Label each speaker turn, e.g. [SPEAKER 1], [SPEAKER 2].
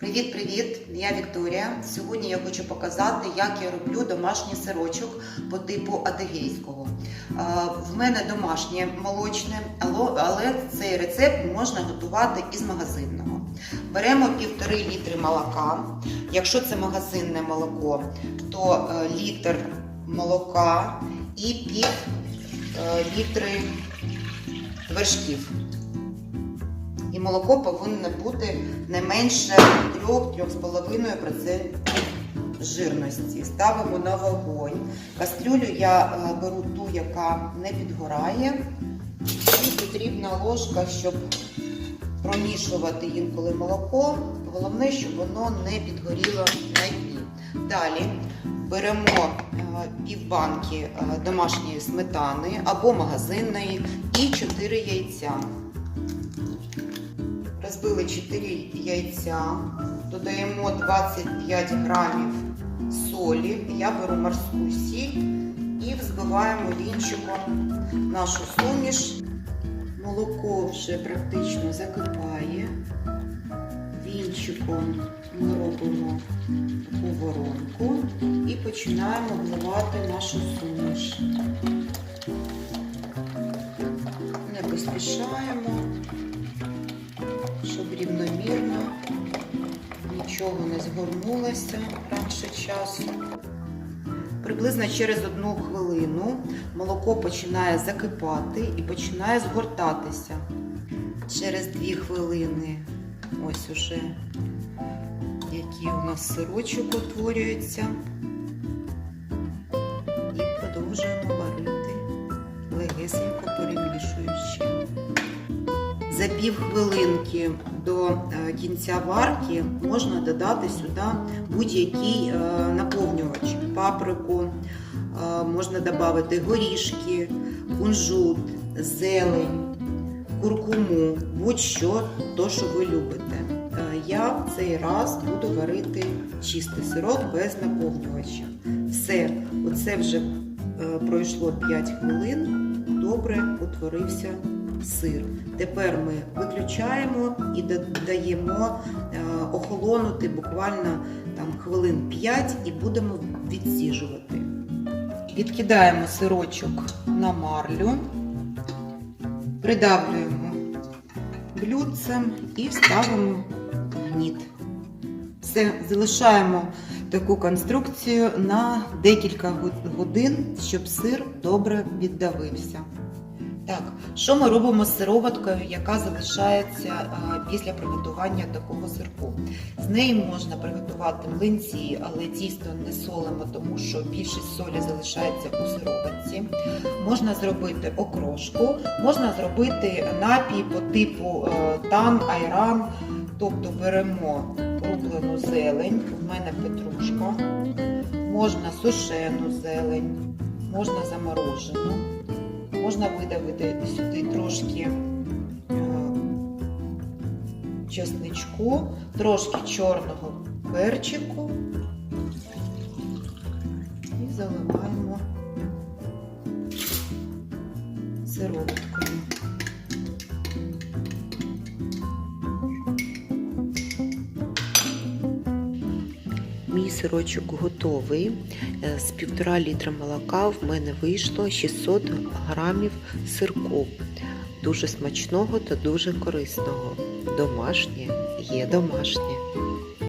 [SPEAKER 1] Привіт-привіт! Я Вікторія. Сьогодні я хочу показати, як я роблю домашній сирочок по типу адегейського. Е, В мене домашнє молочне, але цей рецепт можна готувати із магазинного. Беремо півтори літри молока. Якщо це магазинне молоко, то е, літр молока і пів е, літри вершків. Молоко повинно бути не менше 3-3,5% жирності. Ставимо на вогонь. Кастрюлю я е, беру ту, яка не підгорає. І потрібна ложка, щоб промішувати інколи молоко. Головне, щоб воно не підгоріло на дні. Далі беремо е, півбанки е, домашньої сметани або магазинної і 4 яйця. Розбили 4 яйця, додаємо 25 грамів солі. Я беру морську сіль і взбиваємо вінчиком нашу суміш. Молоко вже практично закипає. Вінчиком ми робимо таку воронку і починаємо вливати нашу суміш. Не поспішаємо щоб рівномірно нічого не згорнулося раніше часу. Приблизно через одну хвилину молоко починає закипати і починає згортатися. Через дві хвилини ось уже який у нас сирочок утворюється. За пів хвилинки до е, кінця варки можна додати сюди будь-який е, наповнювач, паприку, е, можна додати горішки, кунжут, зелень, куркуму, будь-що, то, що ви любите. Я в цей раз буду варити чистий сирок без наповнювача. Все, оце вже пройшло 5 хвилин, добре утворився сир. Тепер ми виключаємо і додаємо е, охолонути буквально там хвилин 5 і будемо відсіжувати. Відкидаємо сирочок на марлю, придавлюємо блюдцем і ставимо гніт. Все, залишаємо таку конструкцію на декілька годин, щоб сир добре віддавився. Так, що ми робимо з сироваткою, яка залишається після приготування такого сирку? З неї можна приготувати млинці, але тісто не солимо, тому що більшість солі залишається у сироватці. Можна зробити окрошку, можна зробити напій по типу е, тан, айран. Тобто беремо рублену зелень, в мене петрушка, можна сушену зелень, можна заморожену. Можна видавити сюди трошки е, чесничку, трошки чорного перчику і заливаємо сироваткою.
[SPEAKER 2] Мій сирочок готовий. Е, З півтора літра молока в мене вийшло 600 грамів сирку. Дуже смачного та дуже корисного. Домашнє є домашнє.